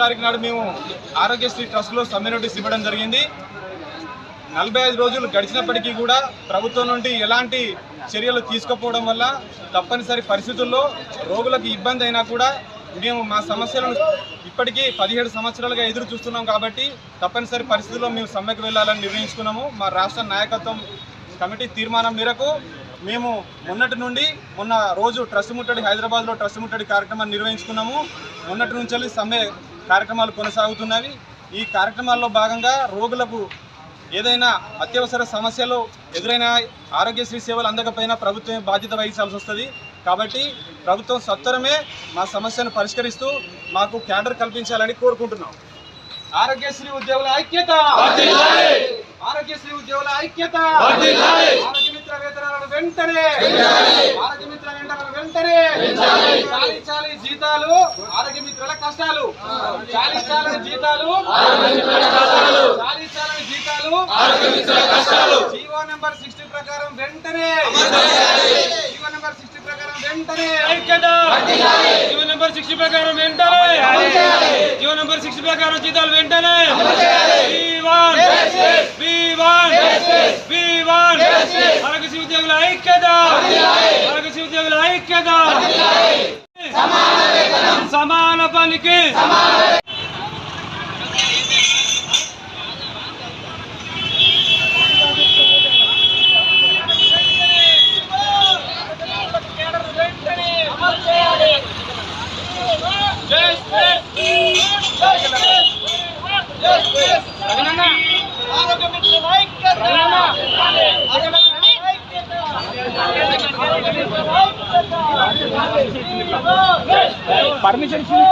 తారీఖు నాడు మేము ఆరోగ్యశ్రీ ట్రస్ట్లో సమ్మె నోటీస్ ఇవ్వడం జరిగింది. నలభై ఐదు రోజులు గడిచినప్పటికీ కూడా ప్రభుత్వం నుండి ఎలాంటి చర్యలు తీసుకోకపోవడం వల్ల తప్పనిసరి పరిస్థితుల్లో రోగులకు ఇబ్బంది అయినా కూడా మేము మా సమస్యలను ఇప్పటికీ పదిహేడు సంవత్సరాలుగా ఎదురు చూస్తున్నాం కాబట్టి తప్పనిసరి పరిస్థితుల్లో మేము సమ్మెకు వెళ్ళాలని నిర్ణయించుకున్నాము. మా రాష్ట్ర నాయకత్వం కమిటీ తీర్మానం మేరకు మేము మొన్నటి నుండి మొన్న రోజు ట్రస్ట్ ముట్టడి హైదరాబాద్లో ట్రస్ట్ ముట్టడి కార్యక్రమాన్ని నిర్వహించుకున్నాము. మొన్నటి నుంచి వెళ్ళి సమ్మె కార్యక్రమాలు కొనసాగుతున్నవి ఈ కార్యక్రమాల్లో భాగంగా రోగులకు ఏదైనా అత్యవసర సమస్యలు ఎదురైన ఆరోగ్యశ్రీ సేవలు అందకపోయినా ప్రభుత్వమే బాధ్యత వహించాల్సి వస్తుంది. కాబట్టి ప్రభుత్వం సత్వరమే మా సమస్యను పరిష్కరిస్తూ మాకు క్యాడర్ కల్పించాలని కోరుకుంటున్నాం. ఆరోగ్యశ్రీ ఉద్యోగుల ఐక్యత! ఆరోగ్యశ్రీ ఉద్యోగుల ఐక్యత! వెంటనే. ఆరోగ్య మిత్ర వేతనాలను వెంటనే చాలి చాలి జీతాలు ఆరోగ్య మిత్రుల కష్టాలు. చాలి చాలని జీతాలు. చాలి చాలని జీతాలు జీవో నెంబర్ సిక్స్టీ ప్రకారం వెంటనే. జీవో నెంబర్ సిక్స్టీ ప్రకారం వెంటనే. ఐక్యత జీవో నెంబర్ సిక్స్టీ ప్రకారం వెంటనే. జీవో నెంబర్ సిక్స్టీ ప్రకారం జీతాలు వెంటనే B1, B1, B1. ఆరోగ్యశ్రీ ఉద్యోగుల ఐక్యత. ఆరోగ్యశ్రీ ఉద్యోగుల ఐక్యత. సమాన పనికి పర్మిషన్ ఇచ్చింది పర్మిషన్ ఇచ్చింది